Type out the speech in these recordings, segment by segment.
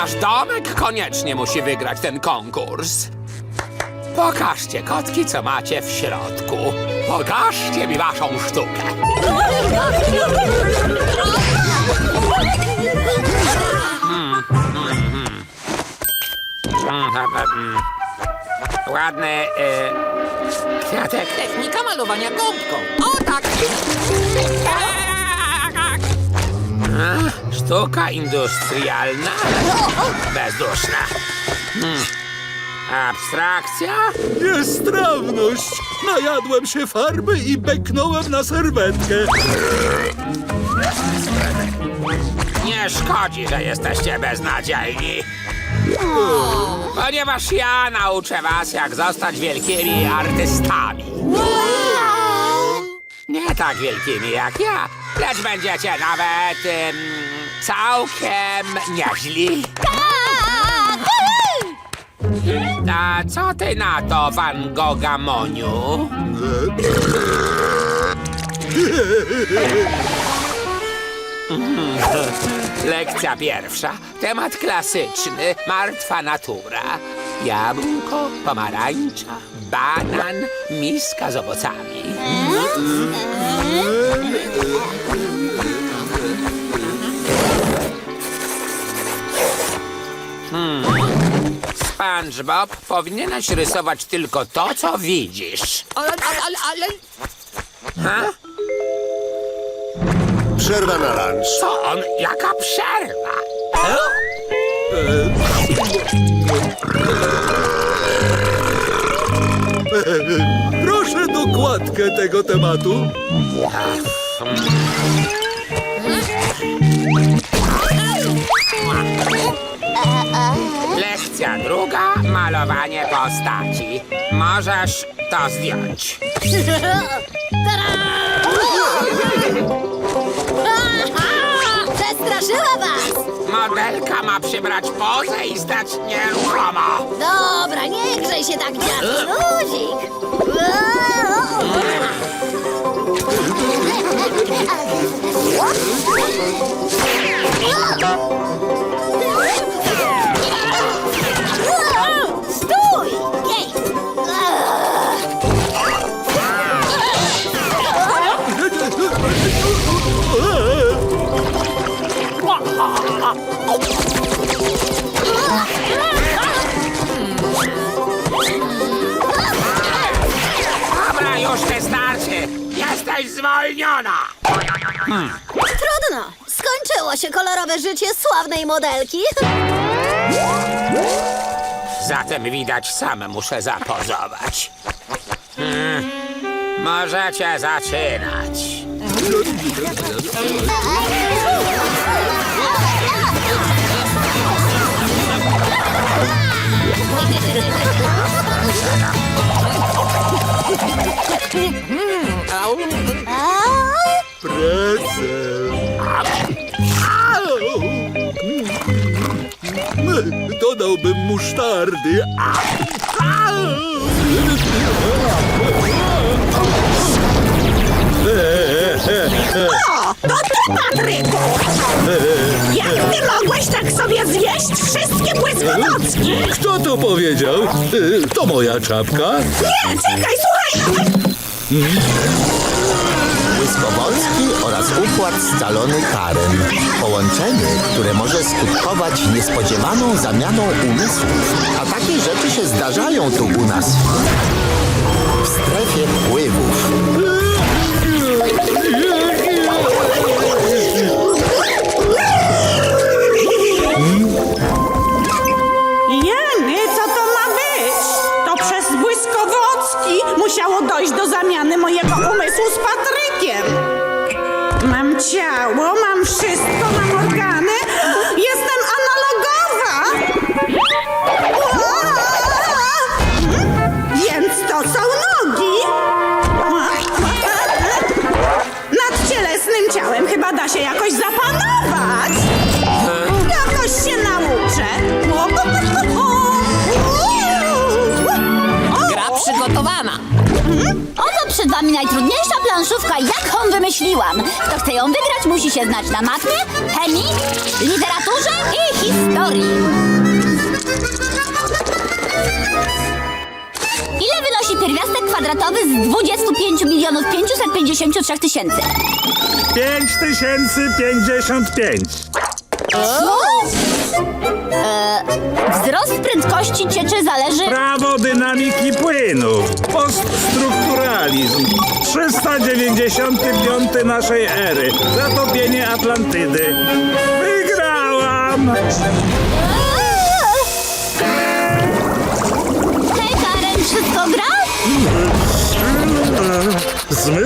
Nasz domek koniecznie musi wygrać ten konkurs. Pokażcie, kotki, co macie w środku. Pokażcie mi waszą sztukę. Ładny y, kwiatek. Technika malowania gąbką. O tak! Sztuka industrialna, bezduszna. Hmm. Abstrakcja? Niestrawność! Najadłem się farby i beknąłem na serwetkę. Nie szkodzi, że jesteście beznadziejni. Ponieważ ja nauczę was, jak zostać wielkimi artystami. Nie tak wielkimi jak ja, lecz będziecie nawet ym, całkiem nieźli. A co ty na to, Van Gogha Moniu? Lekcja pierwsza. Temat klasyczny. Martwa natura. Jabłko, pomarańcza, banan, miska z owocami. SpongeBob, powinieneś rysować tylko to, co widzisz. Ale, ale, ale, ale... Ha? Przerwa na lunch. Co on? Jaka przerwa? Proszę dokładkę tego tematu. Lekcja druga, malowanie postaci. Możesz to zdjąć. Przestraszyła was! Modelka ma przybrać pozę i stać nieruchomo. Dobra, nie grzej się tak, dziad. Luzik! Dobra, już wystarczy. Jesteś zwolniona. Trudno. Skończyło się kolorowe życie sławnej modelki. Zatem widać, sam muszę zapozować. Hmm. Możecie zaczynać. Mm. Dodałbym musztardy. Au! Patryku! Jak ty mogłeś tak sobie zjeść wszystkie błyskotocki? Kto to powiedział? Y, To moja czapka. Nie, czekaj, słuchaj! Błyskowolski oraz układ scalony karem. Połączenie, które może skutkować niespodziewaną zamianą umysłów. A takie rzeczy się zdarzają tu u nas. W strefie wpływów. Gra przygotowana. O co przed wami wami najtrudniejsza planszówka, jaką wymyśliłam. Kto chce ją wygrać, musi się znać na matmie, chemii, literaturze i historii. Ile wynosi pierwiastek kwadratowy z 25 milionów 553 tysięcy? 5055. Co? E, wzrost prędkości cieczy zależy... Prawo dynamiki płynów. Poststrukturalizm. 395 naszej ery. Zatopienie Atlantydy. Wygrałam!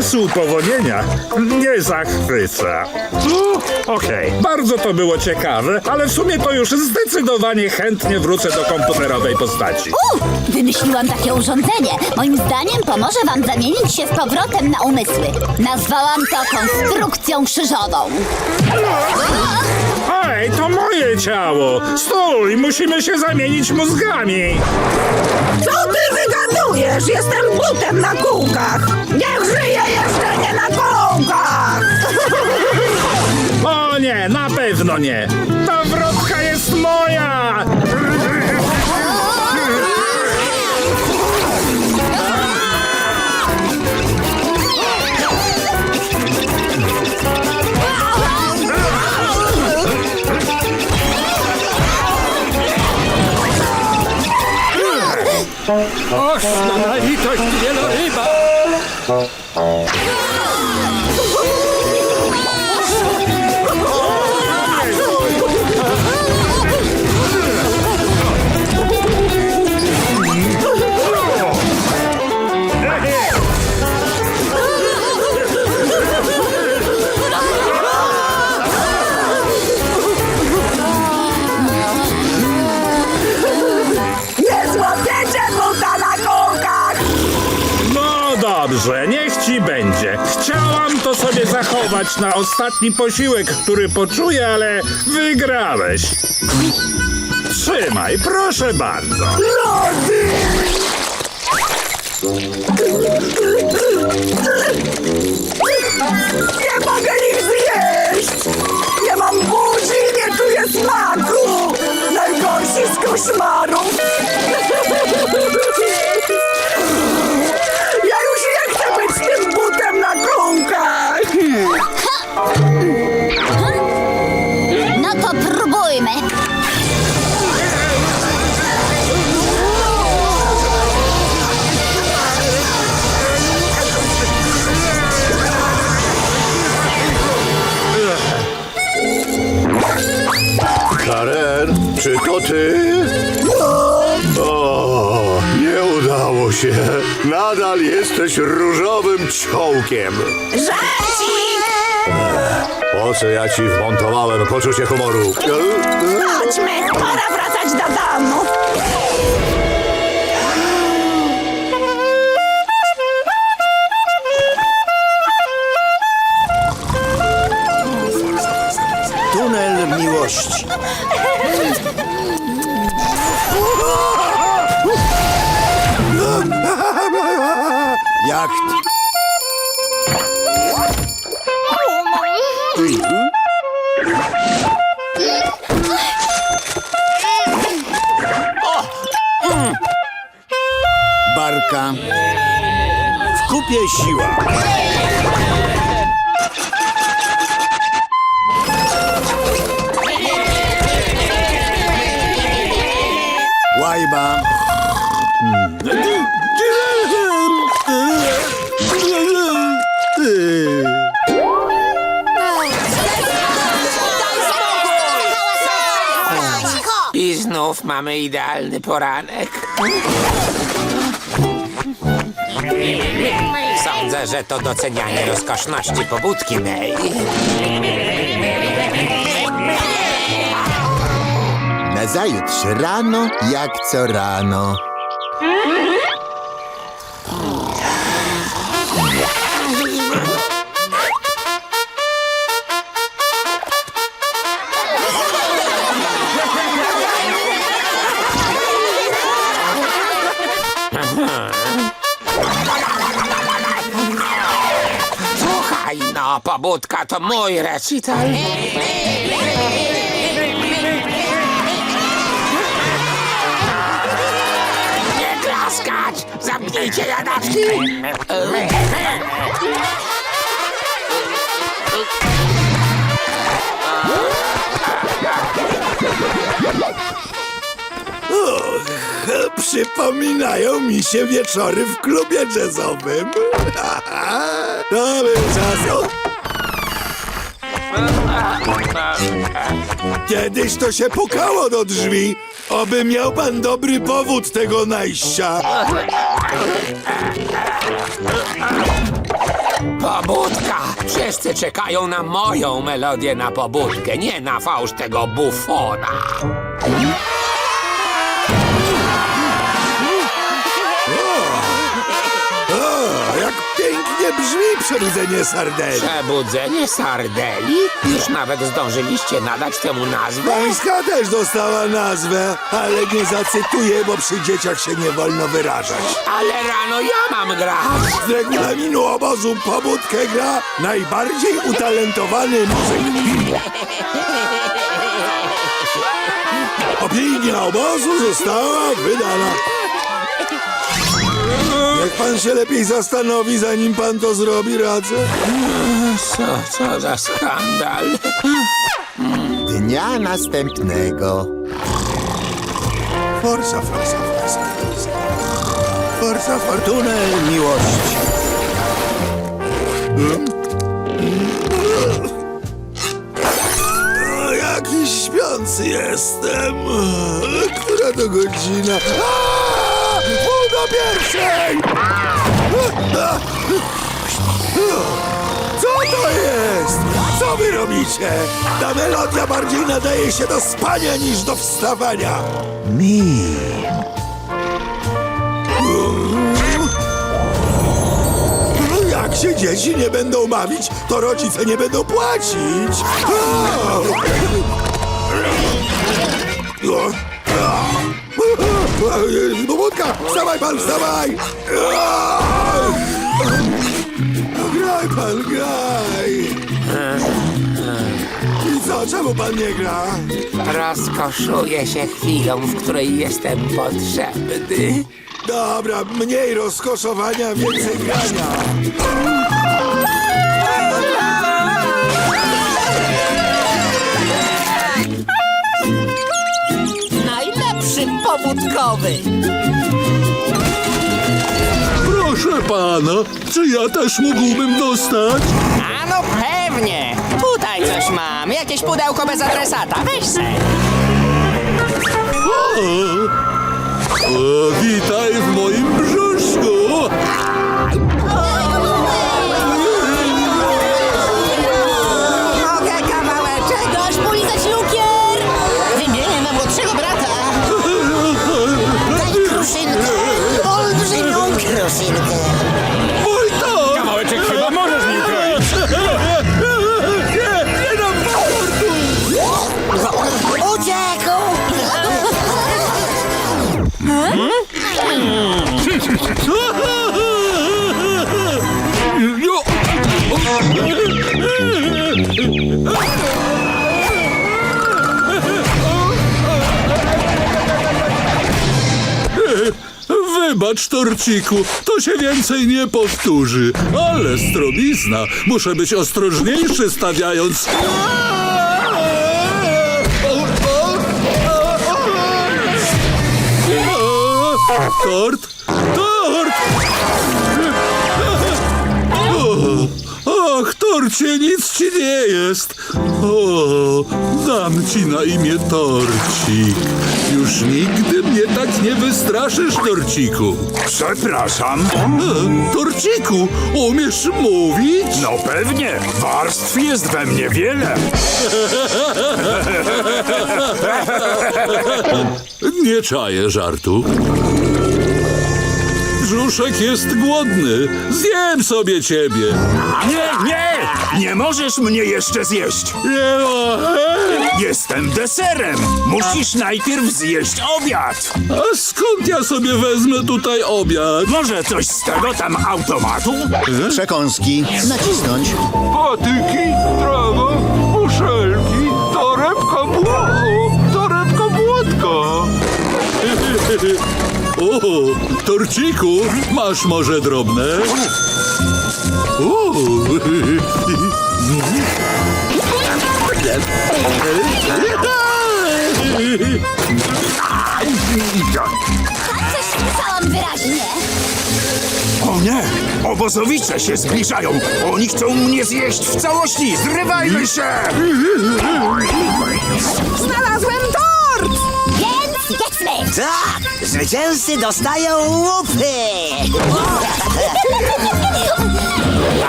Zmysł powonienia nie zachwyca. No, Okej, bardzo to było ciekawe, ale w sumie to już zdecydowanie chętnie wrócę do komputerowej postaci. U, wymyśliłam takie urządzenie. Moim zdaniem pomoże wam zamienić się z powrotem na umysły. Nazwałam to konstrukcją krzyżową. Hej, to moje ciało! Stój, musimy się zamienić mózgami! Co ty wygadujesz? Jestem butem na kółkach. Niech żyje jeszcze nie na kółkach. O nie, na pewno nie! Ta Oż na litość wieloryba! Dobrze, niech ci będzie. Chciałam to sobie zachować na ostatni posiłek, który poczuję, ale wygrałeś. Trzymaj, proszę bardzo. Nie mogę ich zjeść. Nie mam buzi, nie czuję smaku. Najgorsi z koszmarów. Jesteś różowym ciołkiem. Żarcik! Po co ja ci wmontowałem poczucie humoru? Chodźmy, pora wracać do domu. Mamy idealny poranek. Sądzę, że to docenianie rozkoszności pobudki May. Nazajutrz rano, jak co rano. O, pobudka to mój recital. Nie klaskać! Zamknijcie jadaczki! Przypominają mi się wieczory w klubie jazzowym. To był czas. Kiedyś to się pukało do drzwi. Oby miał pan dobry powód tego najścia. Pobudka! Wszyscy czekają na moją melodię na pobudkę, nie na fałsz tego bufona. Pięknie brzmi przebudzenie sardeli. Przebudzenie sardeli? Już nawet zdążyliście nadać temu nazwę? Pańska też dostała nazwę, ale nie zacytuję, bo przy dzieciach się nie wolno wyrażać. Ale rano ja mam grać! Z regulaminu obozu pobudkę gra najbardziej utalentowany muzyk. Opinia obozu została wydana. Niech pan się lepiej zastanowi, zanim pan to zrobi, radzę. Co, co za skandal? Dnia następnego. Forza, forza, forza, forza. Forza, fortunę, miłość. O, Jakiś śpiący jestem. Która to godzina? Do pierwszej! Co to jest? Co wy robicie? Ta melodia bardziej nadaje się do spania niż do wstawania. Mi. Jak się dzieci nie będą bawić, to rodzice nie będą płacić. O! O! Pobudka! Wstawaj pan, wstawaj! Graj pan, graj! I co, czemu pan nie gra? Rozkoszuję się chwilą, w której jestem potrzebny. Dobra, mniej rozkoszowania, więcej grania. Pobudkowy. Proszę pana, czy ja też mógłbym dostać? A no pewnie. Tutaj coś mam. Jakieś pudełko bez adresata. Weź se. O, o, witaj w moim brzuszku. Kilosunluk. Olmuş enorm Kilosunluk. Wybacz, Torciku, to się więcej nie powtórzy. Ale stromizna, muszę być ostrożniejszy stawiając... Tort! Torcie, nic ci nie jest. O, dam ci na imię Torcik. Już nigdy mnie tak nie wystraszysz, Torciku. Przepraszam. E, Torciku, umiesz mówić? No pewnie, warstw jest we mnie wiele. Nie czaję żartu. Brzuszek jest głodny. Zjem sobie ciebie. Nie, nie! Nie możesz mnie jeszcze zjeść! Nie ma. Jestem deserem! Musisz najpierw zjeść obiad! A skąd ja sobie wezmę tutaj obiad? Może coś z tego tam automatu? Przekąski. Nacisnąć. Patyki, trawa, O, torciku, masz może drobne? O. Coś słyszałam wyraźnie. O nie! Obozowicze się zbliżają! Oni chcą mnie zjeść w całości! Zrywajmy się! Znalazłem tort! Jedźmy! Tak, zwycięzcy dostają łupy.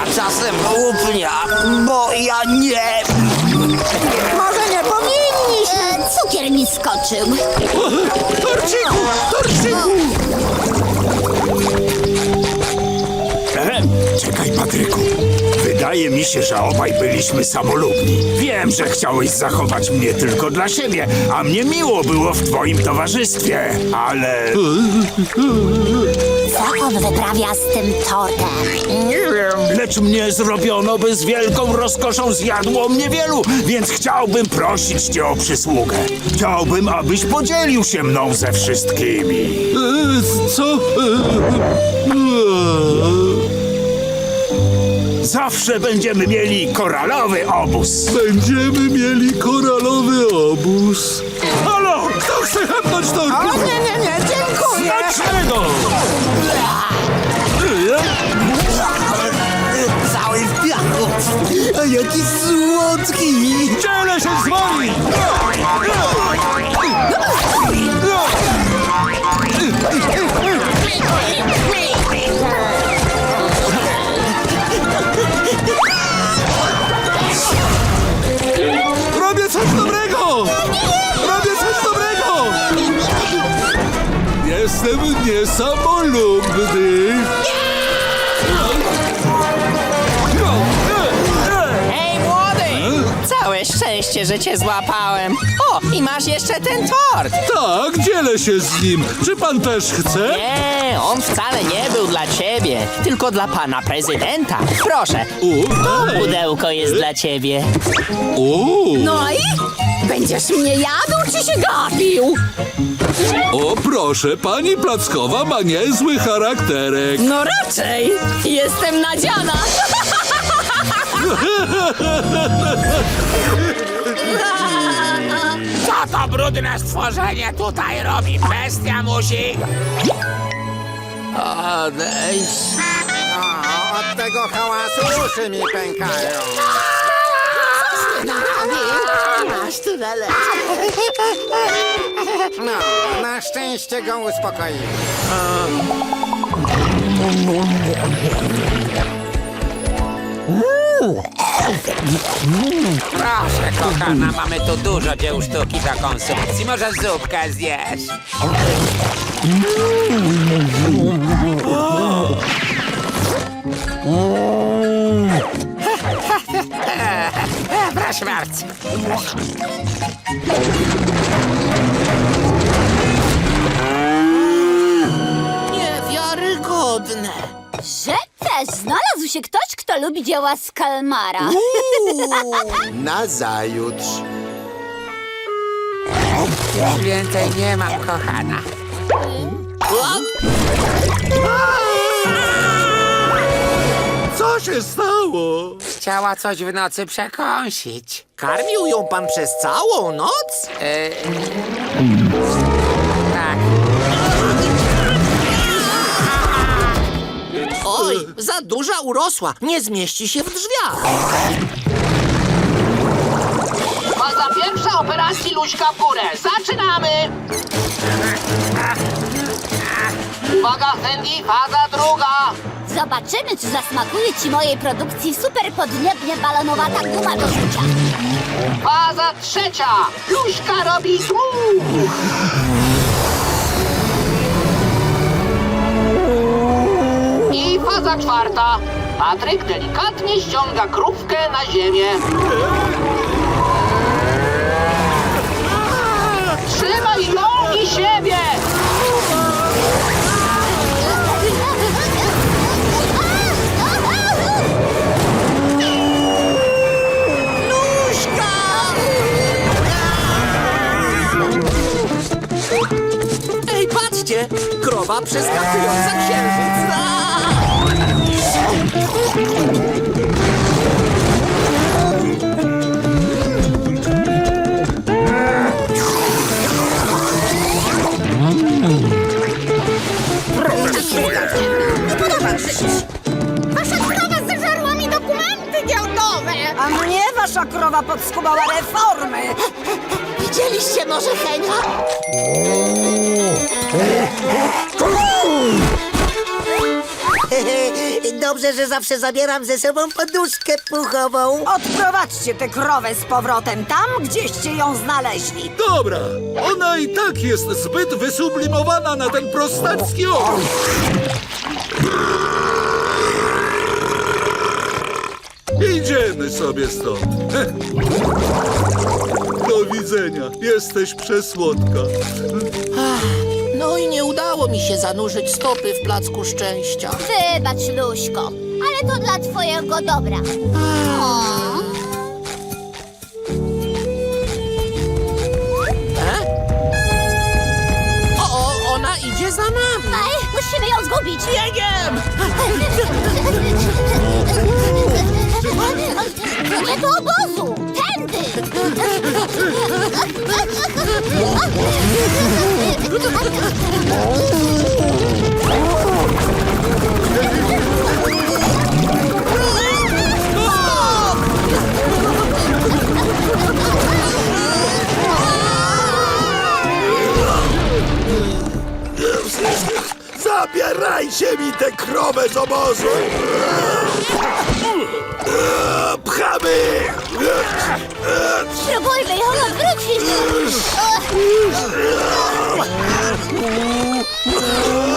A czasem łupnia, bo ja nie. Może nie powinniśmy. E, cukier mi skoczył. Torciku, torciku! Wydaje mi się, że obaj byliśmy samolubni. Wiem, że chciałeś zachować mnie tylko dla siebie, a mnie miło było w twoim towarzystwie, ale... Co on wyprawia z tym tortem? Nie wiem. Lecz mnie zrobiono, by z wielką rozkoszą zjadło mnie wielu, więc chciałbym prosić cię o przysługę. Chciałbym, abyś podzielił się mną ze wszystkimi. E, Co? Zawsze będziemy mieli koralowy obóz. Będziemy mieli koralowy obóz. Halo, kto chce chapnąć tortu? O nie, nie, nie, dziękuję. Smacznego! Cały w piachu. A jaki słodki. Dzielę się z wami! Niesamolubny! Hej, młody! Całe szczęście, że cię złapałem. O, i masz jeszcze ten tort. Tak, dzielę się z nim. Czy pan też chce? Nie, on wcale nie był dla ciebie, tylko dla pana prezydenta. Proszę, U, to pudełko jest dla ciebie. U. No i? Będziesz mnie jadł czy się gapił? O proszę, pani Plackowa ma niezły charakterek. No raczej. Jestem nadziana. Co to brudne stworzenie tutaj robi? Bestia musi... odejść. od tego hałasu uszy mi pękają. Masz tyle lat. No, na szczęście go uspokoiłem. Proszę, kochana, mamy tu dużo dzieł sztuki do konsumpcji. Może zupkę zjesz? Bardzo. Niewiarygodne. Że też znalazł się ktoś, kto lubi dzieła z Kalmara. Nazajutrz. Więcej nie mam, kochana. Co się stało? Chciała coś w nocy przekąsić. Karmił ją pan przez całą noc? Tak. Oj, za duża urosła. Nie zmieści się w drzwiach. Faza pierwsza operacji Luźka w górę. Zaczynamy! Uwaga, Sandy, faza druga. Zobaczymy, czy zasmakuje ci mojej produkcji super podniebnie balonowata guma do rzucia. Faza trzecia. Luźka robi dmuch. Faza czwarta. Patryk delikatnie ściąga krówkę na ziemię. Trzymaj ją i siebie! Patrzcie! Krowa przeskakująca księżyc! Aaa! Wasza krowa zeżarła mi dokumenty giełdowe! A mnie wasza krowa podskubała reformy. Widzieliście może Henia? Dobrze, że zawsze zabieram ze sobą poduszkę puchową. Odprowadźcie tę krowę z powrotem tam, gdzieście ją znaleźli. Dobra, ona i tak jest zbyt wysublimowana na ten prostacki okres. Idziemy sobie stąd. Do widzenia. Jesteś przesłodka. No i nie udało mi się zanurzyć stopy w placku szczęścia. Wybacz, Luśko, ale to dla twojego dobra. O. O, o, ona idzie za nami! Aj, musimy ją zgubić! Biegiem! Nie do obozu! Tędy! Zabierajcie mi tę krowę z obozu! Pchamy! Próbujmy ją odwrócić! Oh!